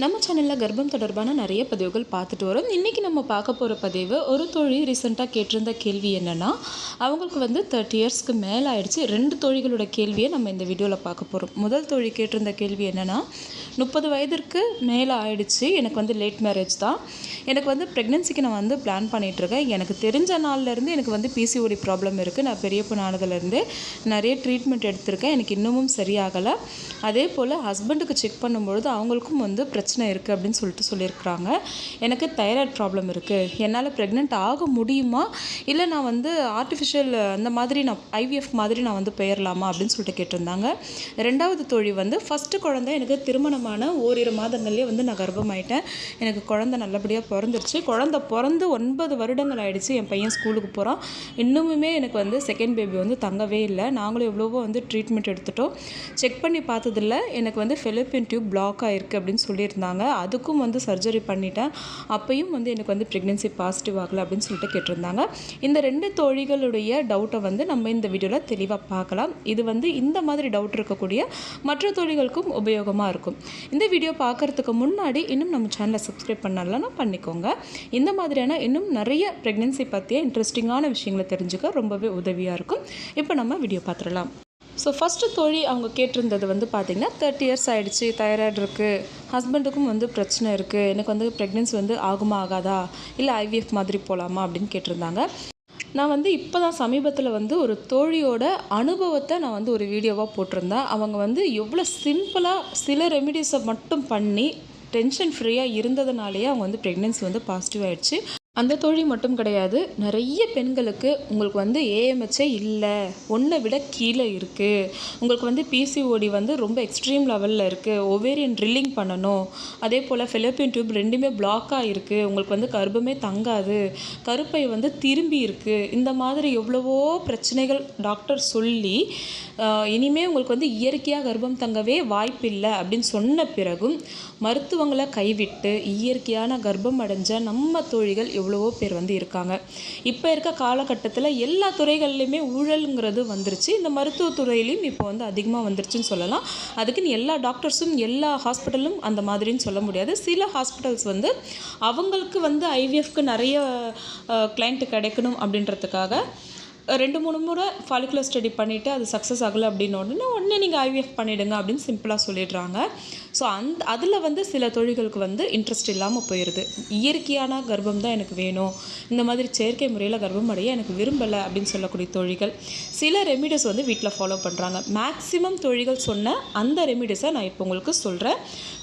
நம்ம சேனலில் கர்ப்பம் தொடர்பான நிறைய பதிவுகள் பார்த்துட்டு வரோம். இன்றைக்கி நம்ம பார்க்க போகிற பதிவு ஒரு தொழில் ரீசெண்டாக கேட்டிருந்த கேள்வி என்னென்னா அவங்களுக்கு வந்து தேர்ட்டி இயர்ஸ்க்கு மேலே ஆயிடுச்சு. ரெண்டு தொழில்களோட கேள்வியை நம்ம இந்த வீடியோவில் பார்க்க போகிறோம் முதல் தொழில் கேட்டிருந்த கேள்வி என்னென்னா முப்பது வயதிற்கு மேலே ஆயிடுச்சு. எனக்கு வந்து லேட் மேரேஜ் தான். எனக்கு வந்து ப்ரெக்னென்சிக்கு நான் வந்து பிளான் பண்ணிகிட்ருக்கேன் எனக்கு தெரிஞ்ச நாள்லேருந்து எனக்கு வந்து பிசிஓடி ப்ராப்ளம் இருக்குது நான் பெரிய பொண்ணானதுலேருந்து நிறைய ட்ரீட்மெண்ட் எடுத்திருக்கேன். எனக்கு இன்னமும் சரியாகலை. அதே போல் ஹஸ்பண்டுக்கு செக் பண்ணும்பொழுது அவங்களுக்கும் வந்து பிரச்சனை இருக்குது அப்படின்னு சொல்லிட்டு சொல்லியிருக்கிறாங்க. எனக்கு தைராய்டு ப்ராப்ளம் இருக்குது என்னால் ப்ரெக்னென்ட் ஆக முடியுமா? இல்லை நான் வந்து ஆர்டிஃபிஷியல் அந்த மாதிரி நான் ஐவிஎஃப் மாதிரி நான் வந்து பெயரலாமா அப்படின்னு சொல்லிட்டு கேட்டிருந்தாங்க. ரெண்டாவது தொழில் வந்து ஃபஸ்ட்டு குழந்தை எனக்கு திருமணமான ஓரிரு மாதங்கள்லேயே வந்து நான் கர்ப்பமாயிட்டேன். எனக்கு குழந்தை நல்லபடியாக பிறந்துருச்சு. குழந்தை பிறந்து ஒன்பது வருடங்கள் ஆயிடுச்சு. என் பையன் ஸ்கூலுக்கு போகிறான் இன்னுமுமே எனக்கு வந்து செகண்ட் பேபி வந்து தங்கவே இல்லை. நாங்களும் எவ்வளவோ வந்து ட்ரீட்மெண்ட் எடுத்துட்டோம். செக் பண்ணி பார்த்ததில்ல. எனக்கு வந்து ஃபெலிப்பின் டியூப் பிளாக் ஆகிருக்கு அப்படின்னு சொல்லி கேட்டிருந்தாங்க அதுக்கும் வந்து சர்ஜரி பண்ணிட்டேன். அப்பையும் வந்து எனக்கு வந்து ப்ரெக்னென்சி பாசிட்டிவ் ஆகலை அப்படின்னு சொல்லிட்டு கேட்டிருந்தாங்க. இந்த ரெண்டு தோழிகளுடைய டவுட்டை வந்து நம்ம இந்த வீடியோவில் தெளிவாக பார்க்கலாம். இது வந்து இந்த மாதிரி டவுட் இருக்கக்கூடிய மற்ற தோழிகளுக்கும் உபயோகமாக இருக்கும். இந்த வீடியோ பார்க்குறதுக்கு முன்னாடி இன்னும் நம்ம சேனலை சப்ஸ்கிரைப் பண்ணலன்னா பண்ணிக்கோங்க. இந்த மாதிரியான இன்னும் நிறைய ப்ரெக்னென்சி பற்றிய இன்ட்ரெஸ்டிங்கான விஷயங்களை தெரிஞ்சுக்க ரொம்பவே உதவியாக இருக்கும். இப்போ நம்ம வீடியோ பார்த்துடலாம். ஸோ ஃபஸ்ட்டு தோழி அவங்க கேட்டிருந்தது வந்து பார்த்திங்கன்னா தேர்ட்டி இயர்ஸ் ஆகிடுச்சு தைராய்டு இருக்குது ஹஸ்பண்டுக்கும் வந்து பிரச்சனை இருக்குது எனக்கு வந்து ப்ரெக்னென்சி வந்து ஆகுமா ஆகாதா இல்லை ஐவிஎஃப் மாதிரி போகலாமா அப்படின்னு கேட்டிருந்தாங்க. நான் வந்து இப்போ தான் சமீபத்தில் வந்து ஒரு தோழியோட அனுபவத்தை நான் வந்து ஒரு வீடியோவாக போட்டிருந்தேன். அவங்க வந்து எவ்வளோ சிம்பிளாக சில ரெமிடிஸை மட்டும் பண்ணி டென்ஷன் ஃப்ரீயாக இருந்ததுனாலேயே அவங்க வந்து ப்ரெக்னென்சி வந்து பாசிட்டிவ் ஆகிடுச்சு அந்த தோழி மட்டும் கிடையாது நிறைய பெண்களுக்கு உங்களுக்கு வந்து ஏஎம்ஹெச்ஏ இல்லை. ஒன்றை விட கீழே இருக்குது உங்களுக்கு வந்து பிசிஓடி வந்து ரொம்ப எக்ஸ்ட்ரீம் லெவலில் இருக்குது ஒவேரியன் ட்ரில்லிங் பண்ணணும். அதே போல் ஃபெலோப்பியன் டியூப் ரெண்டுமே பிளாக்காக இருக்குது உங்களுக்கு வந்து கர்ப்பமே தங்காது. கருப்பை வந்து திரும்பி இருக்குது இந்த மாதிரி எவ்வளவோ பிரச்சனைகள் டாக்டர் சொல்லி இனிமேல் உங்களுக்கு வந்து இயற்கையாக கர்ப்பம் தங்கவே வாய்ப்பில்லை அப்படின்னு சொன்ன பிறகும் மருத்துவங்களை கைவிட்டு இயற்கையான கர்ப்பம் அடைஞ்ச நம்ம தோழிகள் எவ்வளவோ பேர் வந்து இருக்காங்க. இப்போ இருக்க காலகட்டத்தில் எல்லா துறைகள்லையுமே ஊழலுங்கிறது வந்துருச்சு. இந்த மருத்துவத்துறையிலையும் இப்போ வந்து அதிகமாக வந்துருச்சுன்னு சொல்லலாம். அதுக்குன்னு எல்லா டாக்டர்ஸும் எல்லா ஹாஸ்பிட்டலும் அந்த மாதிரின்னு சொல்ல முடியாது. சில ஹாஸ்பிட்டல்ஸ் வந்து அவங்களுக்கு வந்து ஐவிஎஃப்க்கு நிறைய கிளைண்ட்டு கிடைக்கணும் அப்படின்றதுக்காக ரெண்டு மூணு முறை ஃபாலிகுலர் ஸ்டடி பண்ணிவிட்டு அது சக்ஸஸ் ஆகலை அப்படின்னு உடனே உடனே நீங்கள் ஐவிஎஃப் பண்ணிவிடுங்க அப்படின்னு சிம்பிளாக சொல்லிடுறாங்க. ஸோ அந்த அதில் வந்து சில தொழில்களுக்கு வந்து இன்ட்ரெஸ்ட் இல்லாமல் போயிடுது இயற்கையான கர்ப்பம் தான் எனக்கு வேணும். இந்த மாதிரி செயற்கை முறையில் கர்ப்பம் அடைய எனக்கு விரும்பலை அப்படின்னு சொல்லக்கூடிய தொழில்கள். சில ரெமிடிஸ் வந்து வீட்டில் ஃபாலோ பண்ணுறாங்க மேக்ஸிமம் தொழில்கள் சொன்ன அந்த ரெமிடிஸை நான் இப்போ உங்களுக்கு சொல்கிறேன்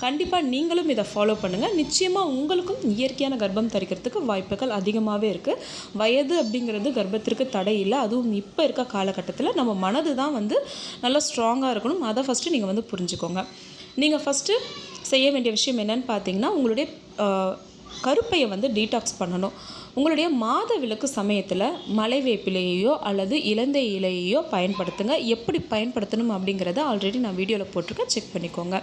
கண்டிப்பாக நீங்களும் இதை ஃபாலோ பண்ணுங்கள் நிச்சயமாக உங்களுக்கும் இயற்கையான கர்ப்பம் தரிக்கிறதுக்கு வாய்ப்புகள் அதிகமாகவே இருக்குது வயது அப்படிங்கிறது கர்ப்பத்திற்கு தடை இல்லை. அதுவும் இப்போ இருக்க காலகட்டத்தில் நம்ம மனது தான் வந்து நல்லா ஸ்ட்ராங்காக இருக்கணும். அதை ஃபஸ்ட்டு நீங்கள் வந்து புரிஞ்சுக்கோங்க. நீங்கள் ஃபஸ்ட்டு செய்ய வேண்டிய விஷயம் என்னன்னு பார்த்தீங்கன்னா உங்களுடைய கருப்பையை வந்து டீடாக்ஸ் பண்ணணும். உங்களுடைய மாத விளக்கு சமயத்தில் மலை வேப்பிலையோ அல்லது இலந்தை இலையோ பயன்படுத்துங்க. எப்படி பயன்படுத்தணும் அப்படிங்கிறத ஆல்ரெடி நான் வீடியோவில் போட்டிருக்கேன். செக் பண்ணிக்கோங்க.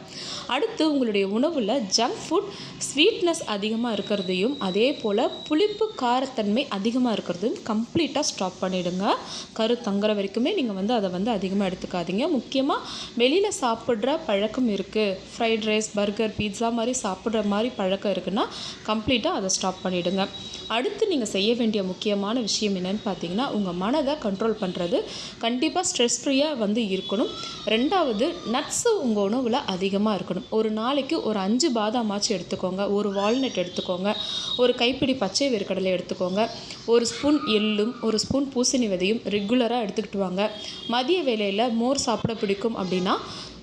அடுத்து உங்களுடைய உணவில் ஜங்க் ஃபுட் ஸ்வீட்னஸ் அதிகமாக இருக்கிறதையும் அதே போல் புளிப்பு காரத்தன்மை அதிகமாக இருக்கிறதையும் கம்ப்ளீட்டாக ஸ்டாப் பண்ணிவிடுங்க கரு தங்குற வரைக்குமே நீங்கள் வந்து அதை வந்து அதிகமாக எடுத்துக்காதீங்க. முக்கியமாக வெளியில் சாப்பிட்ற பழக்கம் இருக்குது ஃப்ரைட் ரைஸ் பர்கர் பீட்சா மாதிரி சாப்பிட்ற மாதிரி பழக்கம் இருக்குன்னா கம்ப்ளீட்டாக அதை ஸ்டாப் பண்ணிவிடுங்க அடுத்து நீங்கள் செய்ய வேண்டிய முக்கியமான விஷயம் என்னென்னு பார்த்தீங்கன்னா உங்கள் மனதை கண்ட்ரோல் பண்ணுறது கண்டிப்பாக ஸ்ட்ரெஸ் ஃப்ரீயாக வந்து இருக்கணும். ரெண்டாவது நட்ஸு உங்கள் உணவில் அதிகமாக இருக்கணும். ஒரு நாளைக்கு ஒரு அஞ்சு பாதாமாச்சும் எடுத்துக்கோங்க. ஒரு வால்நட் எடுத்துக்கோங்க. ஒரு கைப்பிடி பச்சை வேர்க்கடலை எடுத்துக்கோங்க. ஒரு ஸ்பூன் எள்ளும் ஒரு ஸ்பூன் பூசணி விதையும் ரெகுலராக எடுத்துக்கிட்டு வாங்க. மதிய வேலையில் மோர் சாப்பிட பிடிக்கும் அப்படின்னா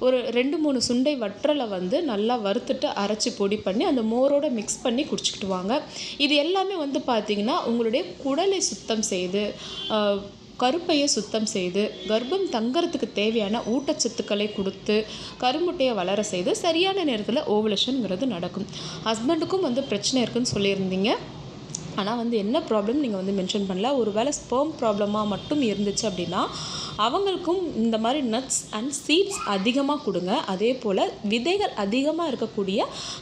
ஒரு ரெண்டு மூணு சுண்டை வற்றலை வந்து நல்லா வறுத்துட்டு அரைச்சி பொடி பண்ணி அந்த மோரோட மிக்ஸ் பண்ணி குடிச்சிக்கிட்டு வாங்க. இது எல்லாமே வந்து பார்த்தீங்கன்னா உங்களுடைய குடலை சுத்தம் செய்து கருப்பையை சுத்தம் செய்து கர்ப்பம் தங்கறதுக்கு தேவையான ஊட்டச்சத்துக்களை கொடுத்து கருமுட்டையை வளர செய்து சரியான நேரத்தில் ஓவலேஷனுங்கிறது நடக்கும். ஹஸ்பண்டுக்கும் வந்து பிரச்சனை இருக்குன்னு சொல்லியிருந்தீங்க. ஆனால் வந்து என்ன ப்ராப்ளம் நீங்கள் வந்து மென்ஷன் பண்ணல. ஒரு வேளை ஸ்பெர்ம் ப்ராப்ளமாக மட்டும் இருந்துச்சு அப்படின்னா அவங்களுக்கும் இந்த மாதிரி நட்ஸ் அண்ட் சீட்ஸ் அதிகமாக கொடுங்க. அதே போல் விதைகள் அதிகமாக இருக்கக்கூடிய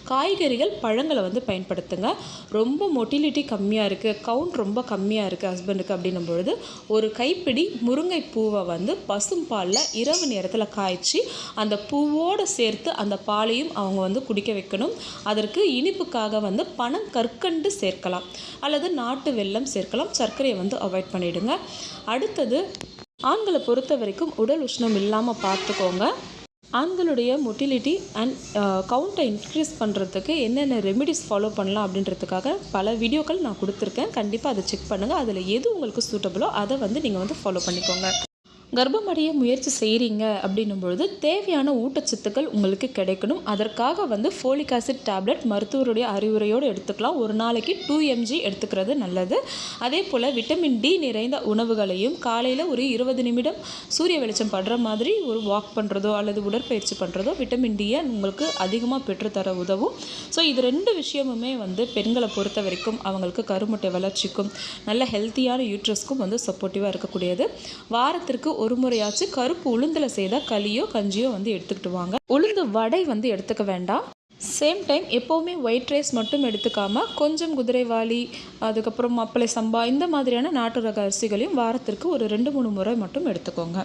காய்கறிகள் பழங்களை வந்து பயன்படுத்துங்க. ரொம்ப மொட்டிலிட்டி கம்மியாக இருக்குது கவுண்ட் ரொம்ப கம்மியாக இருக்குது ஹஸ்பண்டுக்கு அப்படின்னும் பொழுது ஒரு கைப்பிடி முருங்கை பூவை வந்து பசும் பாலில் இரவு நேரத்தில் காய்ச்சி அந்த பூவோடு சேர்த்து அந்த பாலையும் அவங்க வந்து குடிக்க வைக்கணும். அதற்கு இனிப்புக்காக வந்து பனம் கற்கண்டு சேர்க்கலாம். அல்லது நாட்டு வெல்லம் சேர்க்கலாம். சர்க்கரையை வந்து அவாய்ட் பண்ணிவிடுங்க அடுத்தது ஆண்களை பொறுத்த வரைக்கும் உடல் உஷ்ணம் இல்லாமல் பார்த்துக்கோங்க. ஆண்களுடைய மொட்டிலிட்டி அண்ட் கவுண்ட்டை இன்க்ரீஸ் பண்ணுறதுக்கு என்னென்ன ரெமிடிஸ் ஃபாலோ பண்ணலாம் அப்படின்றதுக்காக பல வீடியோக்கள் நான் கொடுத்துருக்கேன். கண்டிப்பாக அதை செக் பண்ணுங்கள் அதில் எது உங்களுக்கு சூட்டபிளோ அதை வந்து நீங்கள் வந்து ஃபாலோ பண்ணிக்கோங்க. கர்ப்பம் அடைய முயற்சி செய்கிறீங்க அப்படின்னும் பொழுது தேவையான ஊட்டச்சத்துக்கள் உங்களுக்கு கிடைக்கணும். அதற்காக வந்து ஃபோலிக் ஆசிட் டேப்லெட் மருத்துவருடைய அறிவுரையோடு எடுத்துக்கலாம். ஒரு நாளைக்கு டூ எம்ஜி எடுத்துக்கிறது நல்லது. அதே போல் விட்டமின் டி நிறைந்த உணவுகளையும் காலையில் ஒரு இருபது நிமிடம் சூரிய வெளிச்சம் படுற மாதிரி ஒரு வாக் பண்ணுறதோ அல்லது உடற்பயிற்சி பண்ணுறதோ விட்டமின் டியை உங்களுக்கு அதிகமாக பெற்றுத்தர உதவும். ஸோ இது ரெண்டு விஷயமுமே வந்து பெண்களை பொறுத்த வரைக்கும் அவங்களுக்கு கருமுட்டை வளர்ச்சிக்கும் நல்ல ஹெல்த்தியான யூட்ரஸ்க்கும் வந்து சப்போர்ட்டிவாக இருக்கக்கூடியது. வாரத்திற்கு ஒரு முறையாச்சும் கருப்பு உளுந்தில் செய்தால் களியோ கஞ்சியோ வந்து எடுத்துக்கிட்டு வாங்க. உளுந்து வடை வந்து எடுத்துக்க வேண்டாம். சேம் டைம் எப்போவுமே ஒயிட் ரைஸ் மட்டும் எடுத்துக்காமல் கொஞ்சம் குதிரைவாளி அதுக்கப்புறம் மாப்பிளை சம்பா இந்த மாதிரியான நாட்டு ரக அரிசிகளையும் வாரத்திற்கு ஒரு ரெண்டு மூணு முறை மட்டும் எடுத்துக்கோங்க.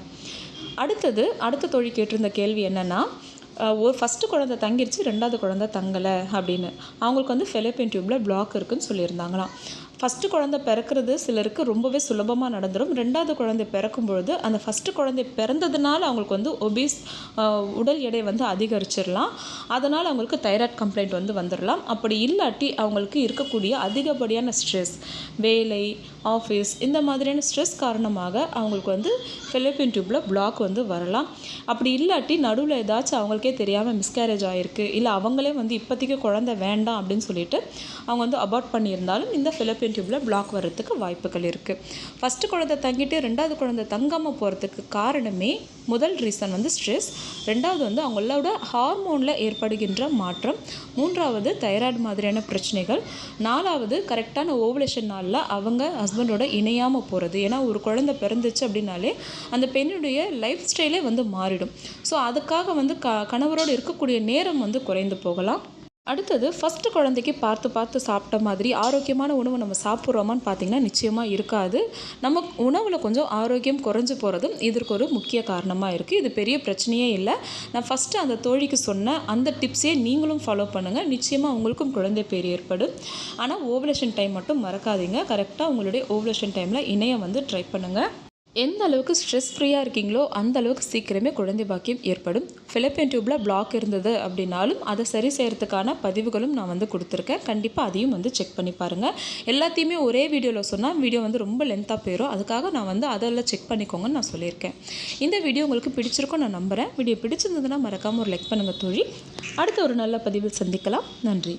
அடுத்தது அடுத்த தொழில் கேட்டிருந்த கேள்வி என்னென்னா ஒரு ஃபஸ்ட்டு குழந்த தங்கிருச்சு ரெண்டாவது குழந்த தங்கலை அப்படின்னு. அவங்களுக்கு வந்து ஃபெலோப்பியன் டியூப்பில் பிளாக் இருக்குதுன்னு சொல்லியிருந்தாங்களாம். ஃபஸ்ட்டு குழந்தை பிறக்கிறது சிலருக்கு ரொம்பவே சுலபமாக நடந்துடும் ரெண்டாவது குழந்தை பிறக்கும் பொழுது அந்த ஃபஸ்ட்டு குழந்தை பிறந்ததுனால அவங்களுக்கு வந்து ஒபீஸ் உடல் எடை வந்து அதிகரிச்சிடலாம் அதனால் அவங்களுக்கு தைராய்ட் கம்ப்ளைண்ட் வந்து வந்துடலாம் அப்படி இல்லாட்டி அவங்களுக்கு இருக்கக்கூடிய அதிகப்படியான ஸ்ட்ரெஸ் வேலை ஆஃபீஸ் இந்த மாதிரியான ஸ்ட்ரெஸ் காரணமாக அவங்களுக்கு வந்து ஃபெலோப்பியன் டியூப்பில் பிளாக் வந்து வரலாம். அப்படி இல்லாட்டி நடுவில் ஏதாச்சும் அவங்களுக்கே தெரியாமல் மிஸ்கேரேஜ் ஆகிருக்கு இல்லை அவங்களே வந்து இப்போதைக்கு குழந்தை வேண்டாம் அப்படின்னு சொல்லிட்டு அவங்க வந்து அபார்ட் பண்ணியிருந்தாலும் இந்த ஃபெலோப்பியன் டியூப்பில் பிளாக் வர்றதுக்கு வாய்ப்புகள் இருக்குது ஃபஸ்ட்டு குழந்தை தங்கிட்டு ரெண்டாவது குழந்தை தங்காமல் போகிறதுக்கு காரணமே முதல் ரீசன் வந்து ஸ்ட்ரெஸ் ரெண்டாவது வந்து அவங்களோட ஹார்மோனில் ஏற்படுகின்ற மாற்றம். மூன்றாவது தைராய்டு மாதிரியான பிரச்சனைகள். நாலாவது கரெக்டான ஓவலேஷன் நாளில் அவங்க ஹஸ்பண்டோட இணையாமல் போகிறது ஏன்னா ஒரு குழந்தை பிறந்துச்சு அப்படின்னாலே அந்த பெண்ணுடைய லைஃப் ஸ்டைலே வந்து மாறிடும். ஸோ அதுக்காக வந்து க கணவரோடு இருக்கக்கூடிய நேரம் வந்து குறைந்து போகலாம். அடுத்தது ஃபஸ்ட்டு குழந்தைக்கு பார்த்து பார்த்து சாப்பிட்ட மாதிரி ஆரோக்கியமான உணவு நம்ம சாப்பிட்றோமான்னு பார்த்திங்கன்னா நிச்சயமாக இருக்காது. நம்ம உணவில் கொஞ்சம் ஆரோக்கியம் குறைஞ்சி போகிறதும் இதற்கு ஒரு முக்கிய காரணமாக இருக்குது இது பெரிய பிரச்சனையே இல்லை. நான் ஃபஸ்ட்டு அந்த தோழிக்கு சொன்ன அந்த டிப்ஸே நீங்களும் ஃபாலோ பண்ணுங்கள் நிச்சயமாக உங்களுக்கும் குழந்தை பேர் ஏற்படும். ஆனால் ஓவலேஷன் டைம் மட்டும் மறக்காதீங்க. கரெக்டாக உங்களுடைய ஓவலேஷன் டைமில் இணையம் வந்து ட்ரை பண்ணுங்கள் எந்த அளவுக்கு ஸ்ட்ரெஸ் ஃப்ரீயாக இருக்கீங்களோ அந்த அளவுக்கு சீக்கிரமே குழந்தை பாக்கியம் ஏற்படும். ஃபிலிப்பின் டியூப்பில் பிளாக் இருந்தது அப்படின்னாலும் அதை சரி செய்கிறதுக்கான பதிவுகளும் நான் வந்து கொடுத்துருக்கேன். கண்டிப்பாக அதையும் வந்து செக் பண்ணி பாருங்கள் எல்லாத்தையுமே ஒரே வீடியோவில் சொன்னால் வீடியோ வந்து ரொம்ப லென்த்தாக போயிடும் அதுக்காக நான் வந்து அதெல்லாம் செக் பண்ணிக்கோங்கன்னு நான் சொல்லியிருக்கேன். இந்த வீடியோ உங்களுக்கு பிடிச்சிருக்கும் நான் நம்புகிறேன் வீடியோ பிடிச்சிருந்ததுன்னா மறக்காமல் ஒரு லைக் பண்ணுங்கள் தோழி. அடுத்த ஒரு நல்ல பதிவில் சந்திக்கலாம். நன்றி.